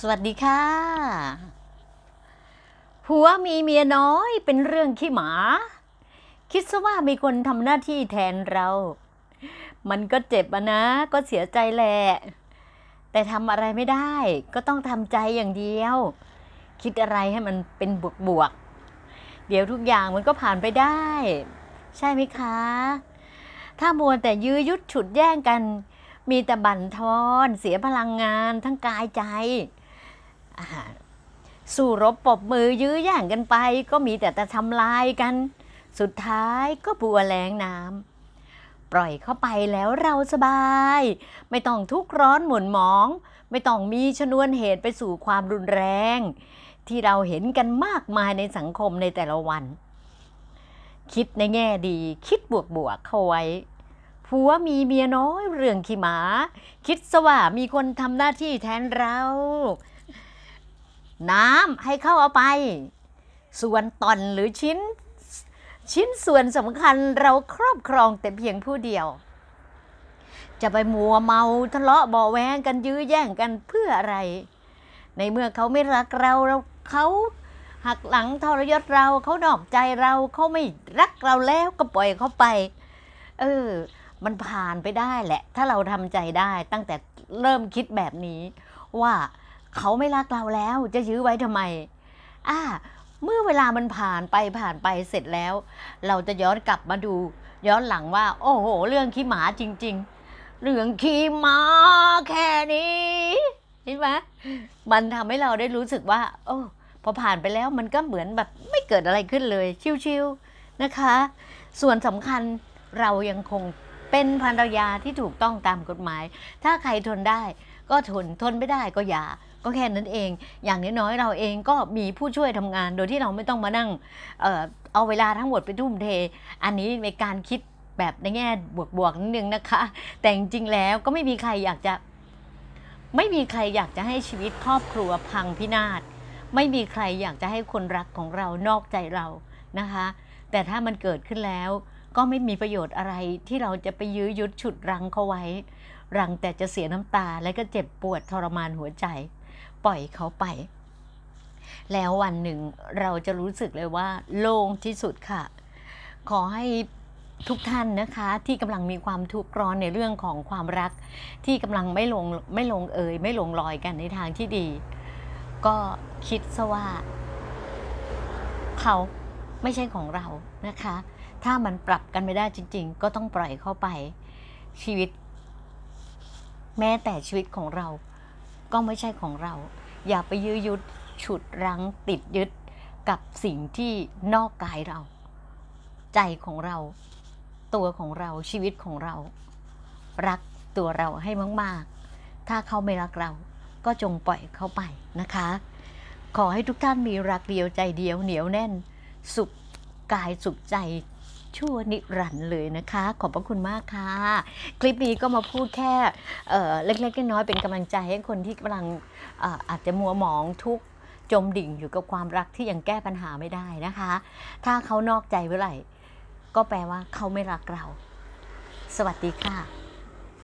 สวัสดีค่ะ ผัวมีเมียน้อยเป็นเรื่องขี้หมา คิดซะว่ามีคนทำหน้าที่แทนเรา มันก็เจ็บอะนะ ก็เสียใจแหละ แต่ทำอะไรไม่ได้ ก็ต้องทำใจอย่างเดียว คิดอะไรให้มันเป็นบวกบวก เดี๋ยวทุกอย่างมันก็ผ่านไปได้ ใช่ไหมคะ ถ้ามัวแต่ยื้อยุดฉุดแย่งกันมีแต่บั่นทอนเสียพลังงานทั้งกายใจ อ่าสู้รบปบมือยื้อแย่งกันไป ก็มีแต่จะทำลายกัน สุดท้ายก็บัวแรงน้ำปล่อยเข้าไปแล้วเราสบาย ไม่ต้องทุกข์ร้อนหม่นหมอง ไม่ต้องมีชนวนเหตุไปสู่ความรุนแรง ที่เราเห็นกันมากมายในสังคมในแต่ละวัน คิดในแง่ดีคิดบวกบวกๆเข้าไว้ผัวมีเมียน้อยเรื่องขี้หมา คิดซะว่ามีคนทำหน้าที่แทนเรา น้ำให้เข้าเอาไป ส่วนตอนหรือชิ้น ชิ้นส่วนสำคัญเราครอบครองแต่เพียงผู้เดียว จะไปมัวเมาทะเลาะบาแวงกันยื้อแย่งกันเพื่ออะไร ในเมื่อเขาไม่รักเราเราเขาหักหลังทรยศเราเขานอกใจเราเขาไม่รักเราแล้วก็ปล่อยเขาไป เออ มันผ่านไปได้แหละ ถ้าเราทำใจได้ตั้งแต่เริ่มคิดแบบนี้ว่า เขาไม่รักเราแล้วจะยื้อไว้ทำไม อ่า เมื่อเวลามันผ่านไปผ่านไปเสร็จแล้ว เราจะย้อนกลับมาดู ย้อนหลังว่า โอ้โห เรื่องขี้หมาจริง ๆ เรื่องขี้หมาแค่นี้เห็นไหมมันทำให้เราได้รู้สึกว่า โอ้พอผ่านไปแล้วมันก็เหมือนแบบไม่เกิดอะไรขึ้นเลย ชิวๆนะคะ ส่วนสำคัญเรายังคง เป็นภรรยาที่ถูกต้องตามกฎหมาย ถ้าใครทนได้ก็ทนทนไม่ได้ก็อย่า ก็แค่นั้นเอง อย่างน้อยๆเราเองก็มีผู้ช่วยทำงาน โดยที่เราไม่ต้องมานั่งเอ่อเอาเวลาทั้งหมดไปทุ่มเท อันนี้ในการคิดแบบในแง่บวกๆนิดนึงนะคะ แต่จริงๆแล้วก็ไม่มีใครอยากจะ ไม่มีใครอยากจะให้ชีวิตครอบครัวพังพินาศไม่มีใครอยากจะให้คนรักของเรานอกใจเรานะคะ แต่ถ้ามันเกิดขึ้นแล้ว ก็ไม่มีประโยชน์อะไรที่เราจะไปยื้อยุดฉุดรั้งเขาไว้ รังแต่จะเสียน้ำตาและก็เจ็บปวดทรมานหัวใจ ปล่อยเขาไป แล้ววันหนึ่งเราจะรู้สึกเลยว่า โล่งที่สุดค่ะ ขอให้ทุกท่านนะคะที่กำลังมีความทุกข์ร้อนในเรื่องของความรัก ที่กำลังไม่ลงไม่ลงเอยไม่ลงรอยกันในทางที่ดี ก็คิดซะว่า เขาไม่ใช่ของเรานะคะ ถ้ามันปรับกันไม่ได้จริง ๆ ก็ต้องปล่อยเข้าไปชีวิต แม้แต่ชีวิตของเรา ก็ไม่ใช่ของเรา อย่าไปยื้อยุดฉุดรั้งติดยึดกับสิ่งที่นอกกายเรา ใจของเรา ตัวของเราชีวิตของเรา รักตัวเราให้มาก ๆ ถ้าเขาไม่รักเราก็จงปล่อยเขาไปนะคะ ขอให้ทุกท่านมีรักเดียวใจเดียวเหนียวแน่น สุขกายสุขใจ ชั่วนิรันดร์เลยนะคะ ขอบพระคุณมากค่ะ คลิปนี้ก็มาพูดแค่เอ่อเล็กๆน้อยๆเป็นกำลังใจให้คนที่กำลังอออาจจะมัวหมองทุกจมดิ่งอยู่กับความรักที่ยังแก้ปัญหาไม่ได้นะคะ ถ้าเขานอกใจเมื่อไหร่ก็แปลว่าเขาไม่รักเรา สวัสดีค่ะ